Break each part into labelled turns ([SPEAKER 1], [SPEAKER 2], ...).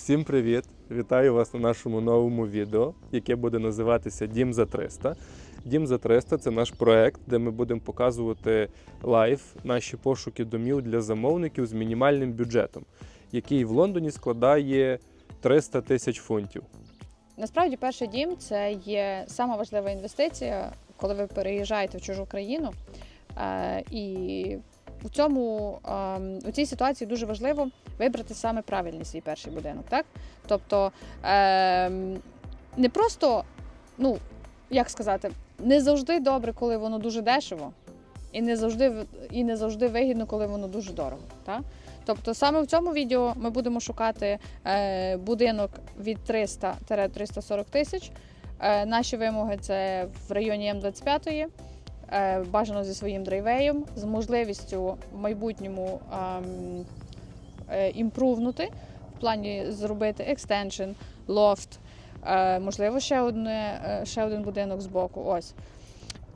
[SPEAKER 1] Всім привіт! Вітаю вас на нашому новому відео, яке буде називатися Дім за 300. Дім за 300 це наш проект, де ми будемо показувати лайв наші пошуки домів для замовників з мінімальним бюджетом, який в Лондоні складає 300 тисяч фунтів.
[SPEAKER 2] Насправді, перший дім це є сама важлива інвестиція, коли ви переїжджаєте в чужу країну. Е, І у цьому ем, у цій ситуації дуже важливо вибрати саме правильний свій перший будинок. Так? Тобто ем, не просто, ну як сказати, не завжди добре, коли воно дуже дешево, і не завжди і не завжди вигідно, коли воно дуже дорого. Так? Тобто саме в цьому відео ми будемо шукати е, будинок від 300-340 тисяч. Е, наші вимоги це в районі М25, е, бажано зі своїм драйвеєм, з можливістю в майбутньому е, імпрувнути, в плані зробити екстеншн, лофт, е, можливо, ще, одне, е, ще один будинок збоку. Ось.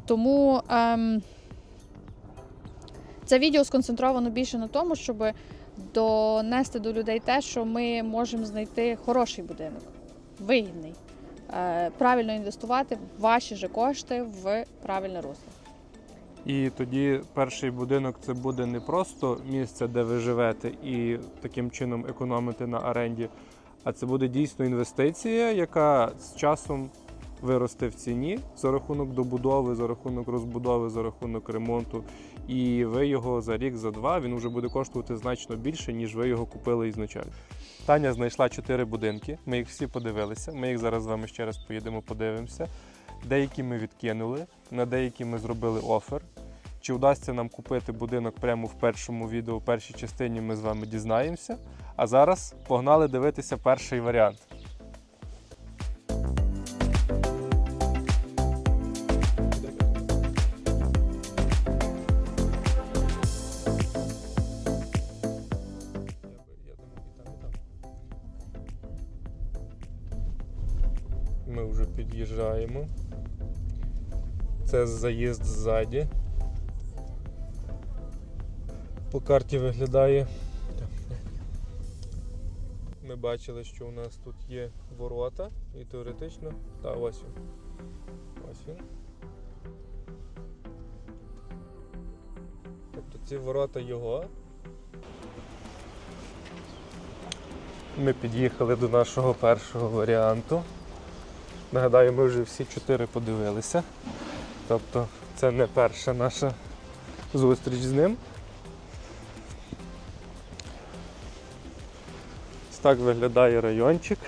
[SPEAKER 2] Тому ем, це відео сконцентровано більше на тому, щоб донести до людей те, що ми можемо знайти хороший будинок, вигідний, е, правильно інвестувати ваші же кошти в правильне русло.
[SPEAKER 1] І тоді перший будинок це буде не просто місце, де ви живете, і таким чином економити на оренді, а це буде дійсно інвестиція, яка з часом виросте в ціні за рахунок добудови, за рахунок розбудови, за рахунок ремонту. І ви його за рік, за два він вже буде коштувати значно більше, ніж ви його купили ізначально. Таня знайшла чотири будинки. Ми їх всі подивилися. Ми їх зараз з вами ще раз поїдемо, подивимося. Деякі ми відкинули, на деякі ми зробили офер. Чи вдасться нам купити будинок прямо в першому відео, в першій частині ми з вами дізнаємося. А зараз погнали дивитися перший варіант. Це заїзд ззаді. По карті виглядає. Ми бачили, що у нас тут є ворота і теоретично. Та ось він. Ось він. Тобто ці ворота його. Ми під'їхали до нашого першого варіанту. Нагадаю, ми вже всі чотири подивилися. Тобто це не перша наша зустріч з ним. Ось так виглядає райончик.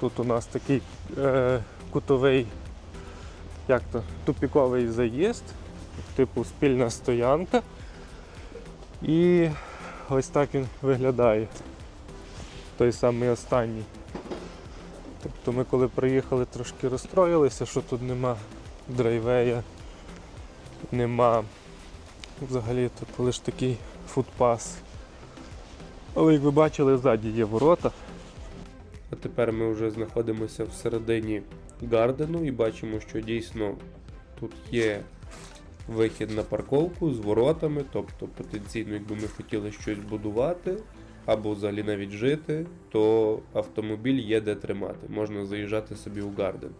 [SPEAKER 1] Тут у нас такий е, кутовий, як то, тупіковий заїзд, типу спільна стоянка. І ось так він виглядає. Той самий останній. Тобто ми коли приїхали, трошки розстроїлися, що тут нема драйвея, нема взагалі тут лише такий футпас. Але як ви бачили, ззаді є ворота. А тепер ми вже знаходимося всередині гардену і бачимо, що дійсно тут є вихід на парковку з воротами, тобто потенційно, якби ми хотіли щось будувати або взагалі навіть жити, то автомобіль є де тримати. Можна заїжджати собі у гарден.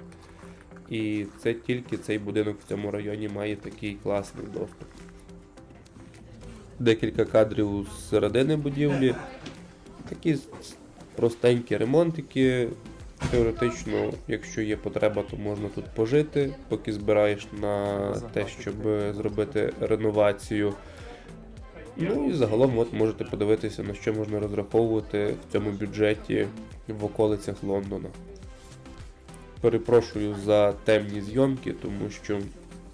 [SPEAKER 1] І це тільки цей будинок в цьому районі має такий класний доступ. Декілька кадрів з середини будівлі. Такі простенькі ремонтики. Теоретично, якщо є потреба, то можна тут пожити, поки збираєш на те, щоб зробити реновацію. Ну і загалом от можете подивитися, на що можна розраховувати в цьому бюджеті в околицях Лондона. Перепрошую за темні зйомки, тому що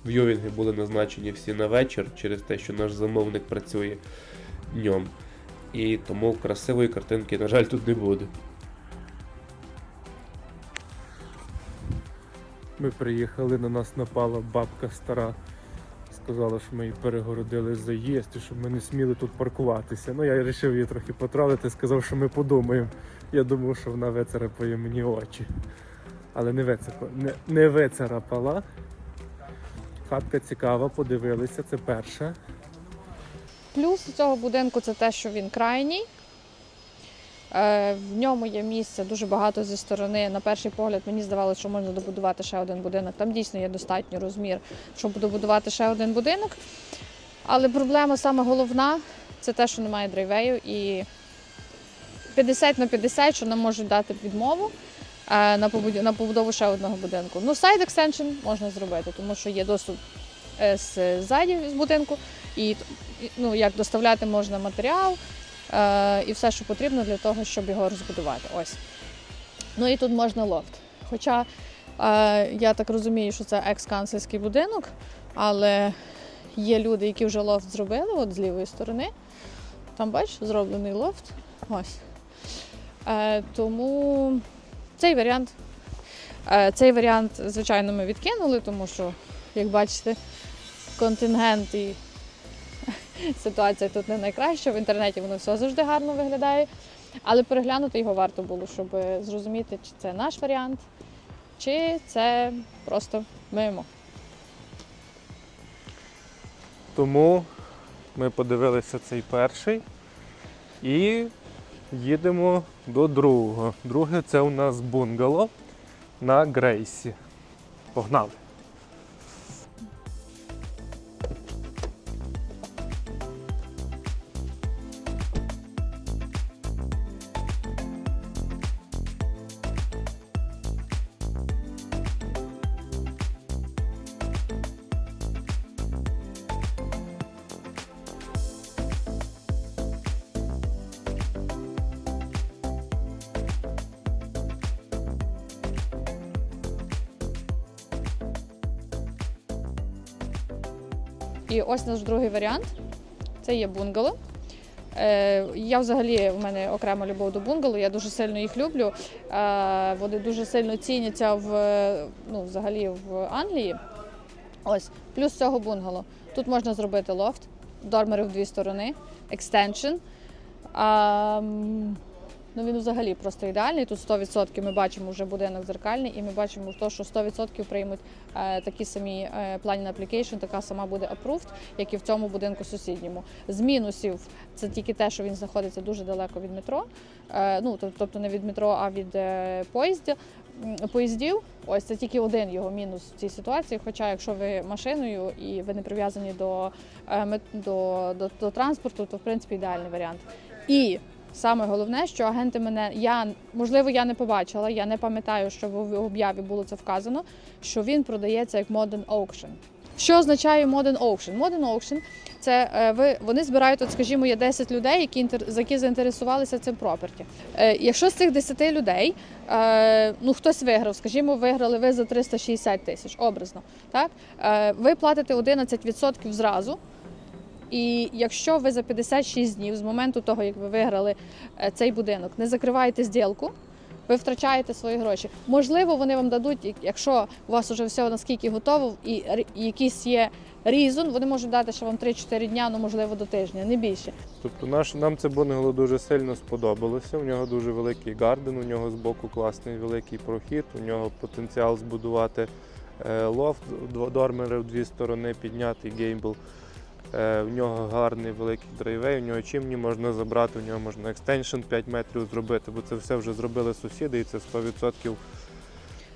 [SPEAKER 1] в'ювінги були назначені всі на вечір через те, що наш замовник працює днем. І тому красивої картинки, на жаль, тут не буде. Ми приїхали, на нас напала бабка стара. Сказала, що ми їй перегородили заїзд і щоб ми не сміли тут паркуватися. Ну я вирішив її трохи потролити, сказав, що ми подумаємо. Я думав, що вона вицарапає мені очі. Але не, вицарапала, не, не вицарапала. Хатка цікава, подивилися, це перша.
[SPEAKER 2] Плюс цього будинку це те, що він крайній. Е, В ньому є місце дуже багато зі сторони. На перший погляд мені здавалося, що можна добудувати ще один будинок. Там дійсно є достатній розмір, щоб добудувати ще один будинок. Але проблема саме головна це те, що немає драйвею і 50 на 50, що нам можуть дати відмову е, на побуд- на побудову ще одного будинку. Ну, сайд екстеншн можна зробити, тому що є доступ е, ззаді з будинку, і ну, як доставляти можна матеріал і все, що потрібно для того, щоб його розбудувати. Ось. Ну і тут можна лофт. Хоча е, я так розумію, що це екс-канцлерський будинок, але є люди, які вже лофт зробили, от з лівої сторони. Там, бачиш, зроблений лофт. Ось. Е, тому цей варіант. Е, цей варіант, звичайно, ми відкинули, тому що, як бачите, контингент і ситуація тут не найкраща. В інтернеті воно все завжди гарно виглядає. Але переглянути його варто було, щоб зрозуміти, чи це наш варіант, чи це просто мимо.
[SPEAKER 1] Тому ми подивилися цей перший і їдемо до другого. Друге це у нас бунгало на Грейсі. Погнали!
[SPEAKER 2] І ось наш другий варіант. Це є бунгало. Е, я взагалі у мене окрема любов до бунгало, я дуже сильно їх люблю. Е, вони дуже сильно ціняться в, ну, взагалі в Англії. Ось, плюс цього бунгало. Тут можна зробити лофт, дормери в дві сторони, екстеншн. Ну він взагалі просто ідеальний. Тут 100% ми бачимо вже будинок зеркальний, і ми бачимо, то, що 100% приймуть е, такі самі е, плані application, така сама буде approved, як і в цьому будинку сусідньому. З мінусів це тільки те, що він знаходиться дуже далеко від метро. Е, ну, тобто не від метро, а від поїздів. Поїздів, ось це тільки один його мінус в цій ситуації. Хоча, якщо ви машиною і ви не прив'язані до, до, до, до транспорту, то в принципі ідеальний варіант. І саме головне, що агенти мене я можливо я не побачила, я не пам'ятаю, що в об'яві було це вказано, що він продається як Modern Auction. Що означає Modern Auction? Modern Auction – це е, ви вони збирають, от, скажімо, є 10 людей, які інтер, які заінтересувалися цим проперті. Е, якщо з цих 10 людей е, ну хтось виграв, скажімо, виграли ви за 360 тисяч, образно, так ви платите 11% зразу. І якщо ви за 56 днів з моменту того, як ви виграли е, цей будинок, не закриваєте зділку, ви втрачаєте свої гроші. Можливо, вони вам дадуть, якщо у вас вже все наскільки готово, і якийсь є різон, вони можуть дати ще вам 3-4 дня, ну можливо до тижня, не більше.
[SPEAKER 1] Тобто наш, нам це бунгало дуже сильно сподобалося. У нього дуже великий гарден, у нього збоку класний великий прохід, у нього потенціал збудувати е, лофт, дормери в дві сторони, підняти гейбл. Е, у нього гарний великий драйвей, у нього чимні можна забрати, у нього можна екстеншн 5 метрів зробити, бо це все вже зробили сусіди, і це 100%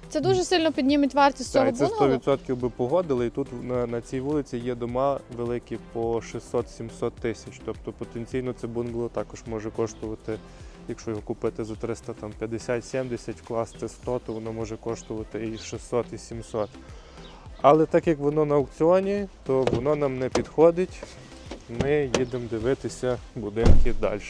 [SPEAKER 2] Це дуже сильно підніметь вартість
[SPEAKER 1] Так,
[SPEAKER 2] цього
[SPEAKER 1] і це 100% би погодили. І тут на, на цій вулиці є дома великі по 600-700 тисяч. Тобто потенційно це бунгало також може коштувати, якщо його купити за 350-70, вкласти 100, то воно може коштувати і 600, і 700. Але так як воно на аукціоні, то воно нам не підходить. Ми їдемо дивитися будинки далі.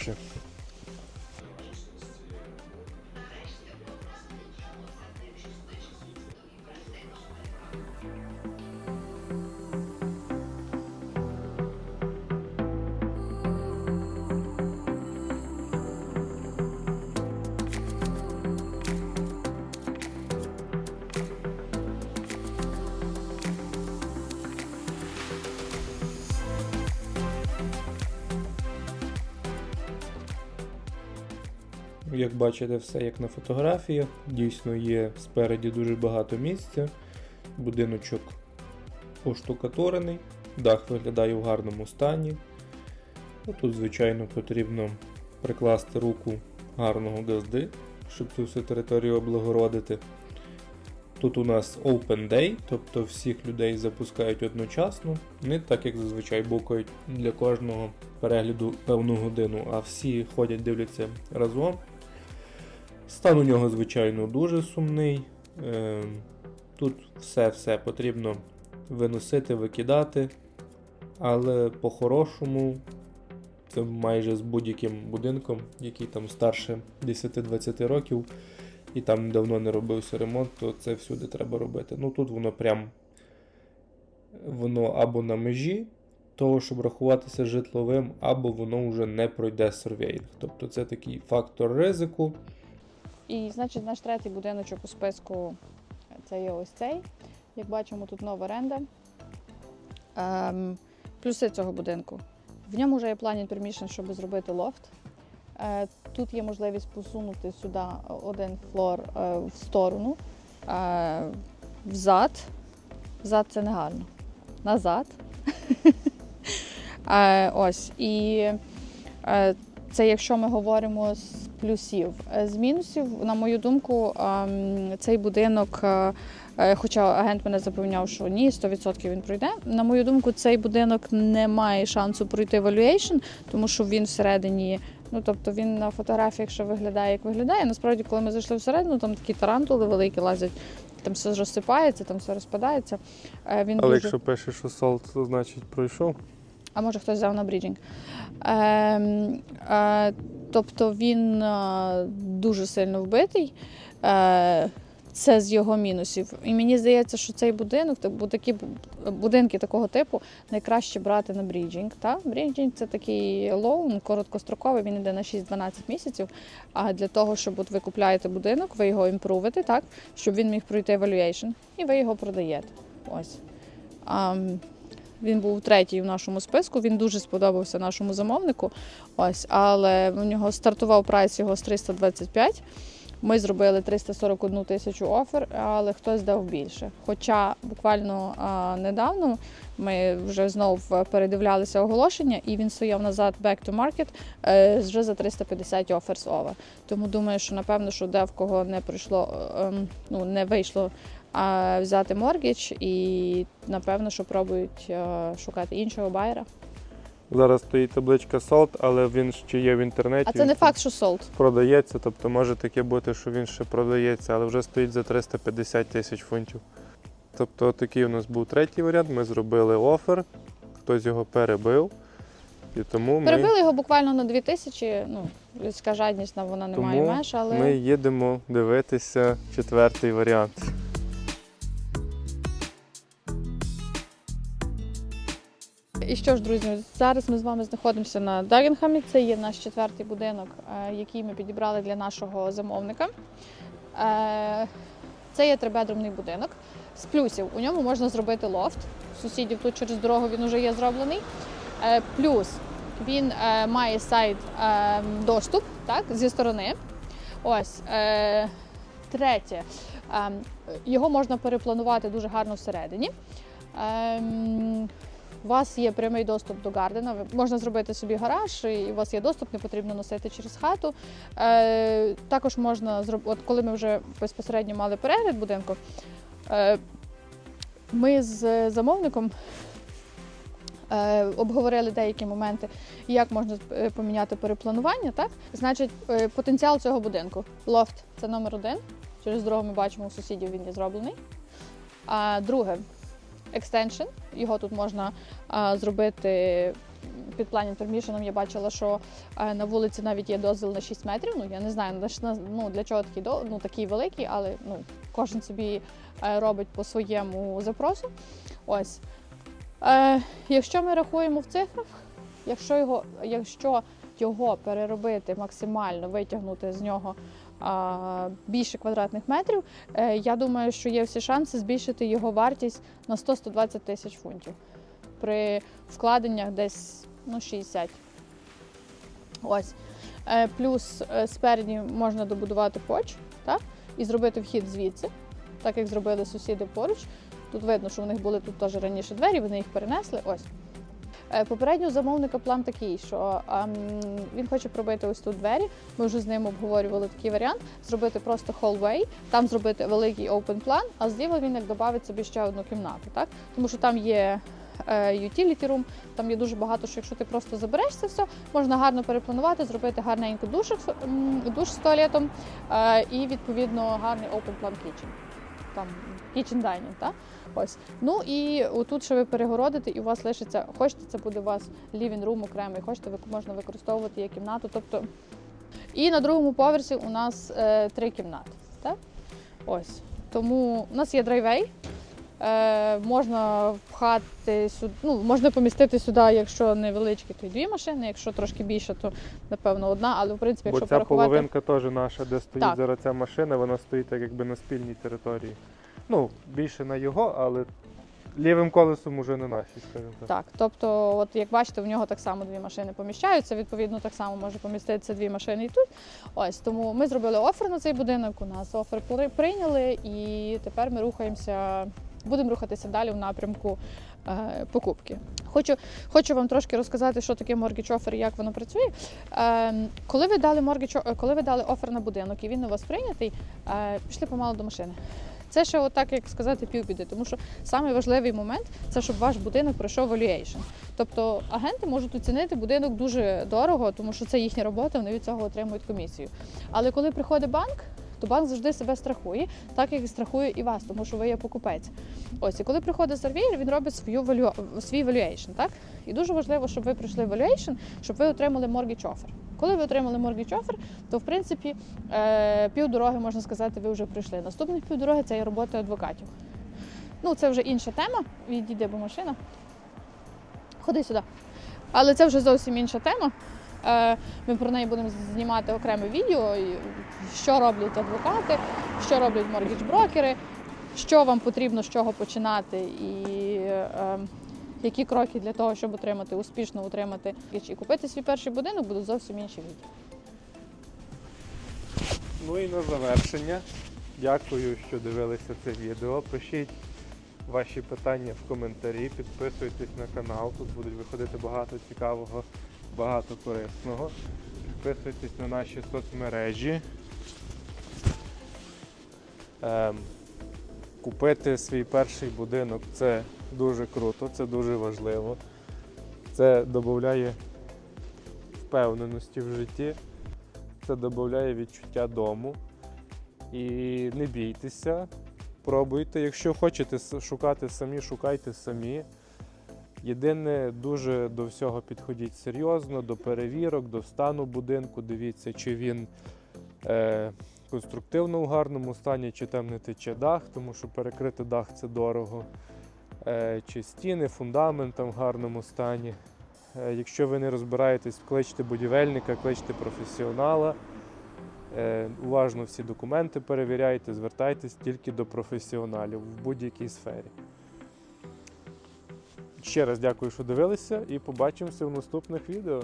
[SPEAKER 1] Як бачите, все як на фотографіях. Дійсно є спереді дуже багато місця. Будиночок оштукатурений, дах виглядає в гарному стані. Ну, Тут, звичайно, потрібно прикласти руку гарного газди, щоб цю всю територію облагородити. Тут у нас Open Day, тобто всіх людей запускають одночасно, не так як зазвичай букають для кожного перегляду певну годину, а всі ходять, дивляться разом. Стан у нього, звичайно, дуже сумний. Е, Тут все-все потрібно виносити, викидати, але по-хорошому це майже з будь-яким будинком, який там старше 10-20 років, і там давно не робився ремонт, то це всюди треба робити. Ну тут воно прям воно або на межі того, щоб рахуватися житловим, або воно вже не пройде сервейнг. Тобто це такий фактор ризику.
[SPEAKER 2] І значить, наш третій будиночок у списку це є ось цей. Як бачимо, тут нова оренда. Ем, плюси цього будинку. В ньому вже є плані пермішн, щоб зробити лофт. Е, тут є можливість посунути сюди один флор е, в сторону, е, взад. Взад це не гарно. Назад. Е, ось. І е, це якщо ми говоримо з плюсів. Е, З мінусів, на мою думку, ем, цей будинок, е, е, хоча агент мене запевняв, що ні, 100% він пройде. На мою думку, цей будинок не має шансу пройти valuation, тому що він всередині. Ну, тобто він на фотографіях ще виглядає, як виглядає. Насправді, коли ми зайшли всередину, там такі тарантули великі лазять, там все розсипається, там все розпадається. Він
[SPEAKER 1] Але
[SPEAKER 2] дуже...
[SPEAKER 1] якщо пише, що солд, то значить пройшов.
[SPEAKER 2] А може хтось взяв на бріджинг. Ем, е, тобто він е, дуже сильно вбитий. Е, це з його мінусів. І мені здається, що цей будинок, такі будинки такого типу найкраще брати на бріджинг. Та? Бріджинг це такий лоун, короткостроковий, він йде на 6-12 місяців. А для того, щоб от ви купляєте будинок, ви його імпрувите, так, щоб він міг пройти evaluation, і ви його продаєте. Ось. Він був третій в нашому списку. Він дуже сподобався нашому замовнику. Ось, але у нього стартував прайс його з 325. Ми зробили 341 тисячу офер, але хтось дав більше. Хоча буквально а, недавно ми вже знов передивлялися оголошення, і він стояв назад back to market е, вже за 350 offers over. Тому думаю, що напевно, що де в кого не прийшло, ем, ну не вийшло взяти моргідж, і напевно, що пробують е, шукати іншого байера.
[SPEAKER 1] Зараз стоїть табличка солд, але він ще є в інтернеті.
[SPEAKER 2] А це не факт, що солд.
[SPEAKER 1] продається, тобто може таке бути, що він ще продається, але вже стоїть за 350 тисяч фунтів. Тобто такий у нас був третій варіант. Ми зробили офер, хтось його перебив. І тому ми,
[SPEAKER 2] Перебили його буквально на 2000, ну, людська жадність вона не має меж, але
[SPEAKER 1] ми їдемо дивитися четвертий варіант.
[SPEAKER 2] Що ж, друзі, зараз ми з вами знаходимося на Дагенхамі. Це є наш четвертий будинок, е, який ми підібрали для нашого замовника. Е, Це є трибедрумний будинок. З плюсів у ньому можна зробити лофт. Сусідів тут через дорогу він вже є зроблений. Е, Плюс він має сайт доступ так, зі сторони. Ось. Третє. Ем, Його можна перепланувати дуже гарно всередині. У вас є прямий доступ до гардена. Можна зробити собі гараж, і у вас є доступ, не потрібно носити через хату. Е, також можна зробити, от коли ми вже безпосередньо мали перегляд будинку, е, ми з замовником. е, Обговорили деякі моменти, як можна е, поміняти перепланування. Так, значить, е, потенціал цього будинку. Лофт це номер один. Через дорогу ми бачимо у сусідів він є зроблений. А друге, екстеншн. Його тут можна а, зробити під плані пермішеном. Я бачила, що а, на вулиці навіть є дозвіл на 6 метрів. Ну я не знаю, ну, для чого такий до ну, такий великий, але ну, кожен собі е, робить по своєму запросу. Ось. Е, якщо ми рахуємо в цифрах, якщо його, якщо його переробити максимально, витягнути з нього більше квадратних метрів, е, я думаю, що є всі шанси збільшити його вартість на 100-120 тисяч фунтів при вкладеннях десь ну, 60. Ось. Е, Плюс е, спереді можна добудувати поч так? і зробити вхід звідси, так як зробили сусіди поруч. Тут видно, що в них були тут теж раніше двері, вони їх перенесли. Ось. Е, Попередньо замовника план такий, що ем, він хоче пробити ось тут двері. Ми вже з ним обговорювали такий варіант: зробити просто hallway, там зробити великий open план, а зліва він як додавить собі ще одну кімнату, так? Тому що там є е, utility room, там є дуже багато, що якщо ти просто забереш це все, можна гарно перепланувати, зробити гарненьку душ, душ з туалетом е, і відповідно гарний open plan kitchen. Там kitchen dining, так? Ось. Ну і тут ще ви перегородите, і у вас лишиться, хочете, це буде у вас living room окремий, хочете, ви можна використовувати як кімнату. Тобто... І на другому поверсі у нас е, три кімнати. Так? Ось. Тому у нас є драйвей. Е, можна впхати сюди, ну, можна помістити сюди, якщо невеличкі, то й дві машини, якщо трошки більше, то напевно одна, але в принципі,
[SPEAKER 1] Бо
[SPEAKER 2] якщо
[SPEAKER 1] ця
[SPEAKER 2] порахувати.
[SPEAKER 1] половинка теж наша, де стоїть
[SPEAKER 2] Так.
[SPEAKER 1] зараз ця машина, вона стоїть так якби на спільній території. Ну, більше на його, але лівим колесом уже не наші, скажімо так.
[SPEAKER 2] Так, тобто, от як бачите, в нього так само дві машини поміщаються. Відповідно, так само може поміститися дві машини і тут. Ось тому ми зробили офер на цей будинок. У нас офер при- прийняли, і тепер ми рухаємося, будемо рухатися далі в напрямку е, покупки. Хочу, хочу вам трошки розказати, що таке mortgage offer і як воно працює. Е, коли ви дали mortgage, коли ви дали офер на будинок і він у вас прийнятий, е, пішли помало до машини. Це ще отак, як сказати, півбіди, тому що Самий важливий момент це щоб ваш будинок пройшов valuation. Тобто агенти можуть оцінити будинок дуже дорого, тому що це їхня робота, вони від цього отримують комісію. Але коли приходить банк, то банк завжди себе страхує, так як і страхує і вас, тому що ви є покупець. Ось і коли приходить сервір, він робить свою валю... свій valuation, так? І дуже важливо, щоб ви пройшли valuation, щоб ви отримали mortgage offer. Коли ви отримали mortgage offer, то в принципі е, півдороги, можна сказати, ви вже пройшли. Наступних півдороги це є робота адвокатів. Ну, це вже інша тема. Відійде, бо машина. Ходи сюди. Але це вже зовсім інша тема. Е, Ми про неї будемо знімати окреме відео, що роблять адвокати, що роблять моргідж-брокери, що вам потрібно з чого починати, і е, які кроки для того, щоб отримати успішно утримати і купити свій перший будинок, будуть зовсім інші відео.
[SPEAKER 1] Ну і на завершення. Дякую, що дивилися це відео. Пишіть ваші питання в коментарі, підписуйтесь на канал. Тут будуть виходити багато цікавого, багато корисного. Підписуйтесь на наші соцмережі. Ем, купити свій перший будинок це дуже круто, це дуже важливо. Це додає впевненості в житті це додає відчуття дому. І не бійтеся, пробуйте. Якщо хочете шукати самі, шукайте самі. Єдине, дуже до всього підходіть серйозно, до перевірок, до стану будинку. Дивіться, чи він е, конструктивно у гарному стані, чи там не тече дах, тому що перекрити дах це дорого. Е, чи стіни, фундамент в гарному стані. Е, Якщо ви не розбираєтесь, кличте будівельника, кличте професіонала. Е, Уважно всі документи перевіряйте, звертайтесь тільки до професіоналів в будь-якій сфері. Ще раз дякую, що дивилися, і побачимося в наступних відео.